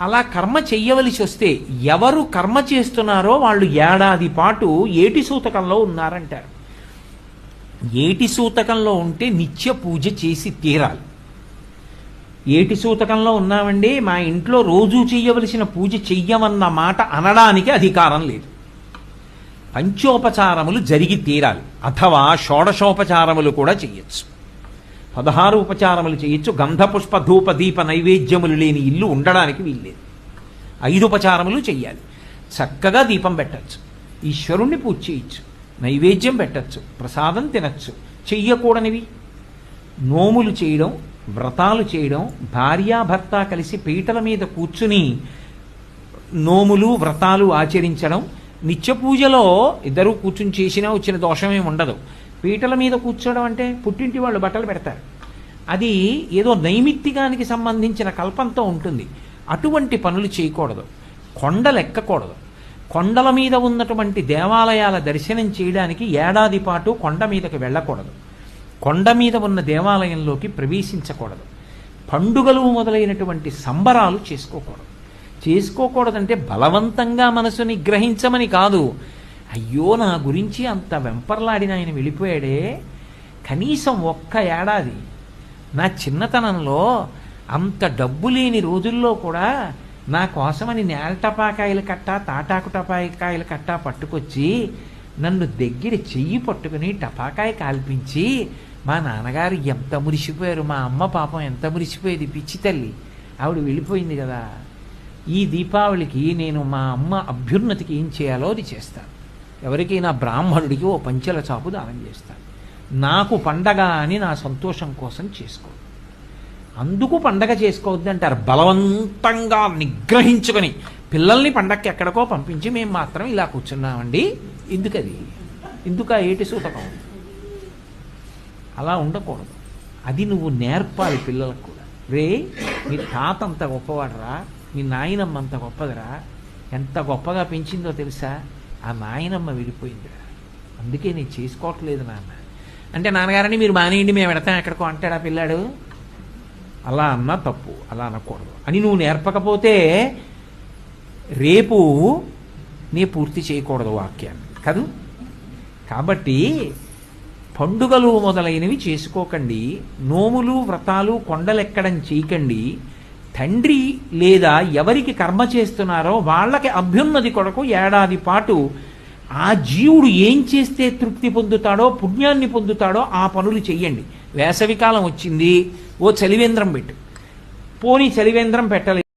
అలా కర్మ చెయ్యవలసి వస్తే ఎవరు కర్మ చేస్తున్నారో వాళ్ళు ఏడాది పాటు ఏటి సూతకంలో ఉన్నారంటారు. ఏటి సూతకంలో ఉంటే నిత్య పూజ చేసి తీరాలి. ఏటి సూతకంలో ఉన్నామండి మా ఇంట్లో రోజూ చెయ్యవలసిన పూజ చెయ్యమన్న మాట అనడానికి అధికారం లేదు. పంచోపచారములు జరిగి తీరాలి. అథవా షోడశోపచారములు కూడా చెయ్యొచ్చు. పదహారు ఉపచారములు చేయొచ్చు గంధపుష్ప ధూప దీప నైవేద్యములు లేని ఇల్లు ఉండడానికి వీల్లేదు. ఐదు ఉపచారములు చెయ్యాలి. చక్కగా దీపం పెట్టచ్చు. ఈశ్వరుణ్ణి పూజ చేయొచ్చు నైవేద్యం పెట్టచ్చు. ప్రసాదం తినచ్చు. చెయ్యకూడనివి. నోములు చేయడం వ్రతాలు చేయడం భార్యాభర్త కలిసి పీటల మీద కూర్చుని నోములు వ్రతాలు ఆచరించడం నిత్య పూజలో ఇద్దరు కూర్చుని చేసినా వచ్చిన దోషమేమి ఉండదు. పీటల మీద కూర్చోవడం అంటే పుట్టింటి వాళ్ళు బట్టలు పెడతారు. అది ఏదో నైమిత్తికానికి సంబంధించిన కల్పంతో ఉంటుంది. అటువంటి పనులు చేయకూడదు. కొండలెక్కకూడదు కొండల మీద ఉన్నటువంటి దేవాలయాల దర్శనం చేయడానికి ఏడాది పాటు కొండ మీదకి వెళ్ళకూడదు. కొండ మీద ఉన్న దేవాలయంలోకి ప్రవేశించకూడదు. పండుగలు మొదలైనటువంటి సంబరాలు చేసుకోకూడదు. చేసుకోకూడదంటే బలవంతంగా మనసుని గ్రహించమని కాదు. అయ్యో నా గురించి అంత వెంపర్లాడిన ఆయన వెళ్ళిపోయాడే. కనీసం ఒక్క ఏడాది. నా చిన్నతనంలో అంత డబ్బు లేని రోజుల్లో కూడా నా కోసమని నేల టపాకాయలు కట్ట తాటాకు టపాకాయలు కట్ట పట్టుకొచ్చి నన్ను దగ్గర చెయ్యి పట్టుకుని టపాకాయ కాల్పించి మా నాన్నగారు ఎంత మురిసిపోయారు మా అమ్మ పాపం ఎంత మురిసిపోయేది పిచ్చి తల్లి. ఆవిడ వెళ్ళిపోయింది కదా. ఈ దీపావళికి నేను మా అమ్మ అభ్యున్నతికి ఏం చేయాలో అది చేస్తాను. ఎవరికైనా బ్రాహ్మణుడికి ఓ పంచెల చాపు దానం చేస్తాను నాకు పండగ అని నా సంతోషం కోసం చేసుకో. అందుకు పండగ చేసుకోవద్దు అంటారు బలవంతంగా నిగ్రహించుకొని పిల్లల్ని పండగకి ఎక్కడికో పంపించి మేము మాత్రం ఇలా కూర్చున్నామండి. ఎందుకది ఎందుక ఏటి సూతకం? అలా ఉండకూడదు. అది నువ్వు నేర్పాలి పిల్లలకు కూడా. రే మీ తాత అంత గొప్పవాడరా మీ నాయనమ్మ అంత గొప్పదిరా. ఎంత గొప్పగా పెంచిందో తెలుసా? ఆ నాయనమ్మ విడిపోయింది. అందుకే నేను చేసుకోవట్లేదు నాన్న. అంటే నాన్నగారని మీరు మానేయండి మేము పెడతాం ఎక్కడికో అంటాడా పిల్లాడు. అలా అన్నా తప్పు అలా అనకూడదు అని నువ్వు నేర్పకపోతే రేపు నీ పూర్తి చేయకూడదు వాక్యాన్ని. కదూ? కాబట్టి పండుగలు మొదలైనవి చేసుకోకండి నోములు వ్రతాలు కొండలెక్కడం చేయకండి తండ్రి లేదా ఎవరికి కర్మ చేస్తున్నారో వాళ్ళకి అభ్యున్నతి కొరకు ఏడాది పాటు ఆ జీవుడు ఏం చేస్తే తృప్తి పొందుతాడో పుణ్యాన్ని పొందుతాడో ఆ పనులు చెయ్యండి. వేసవికాలం వచ్చింది ఓ చలివేంద్రం పెట్టు. పోనీ చలివేంద్రం పెట్టలేదు.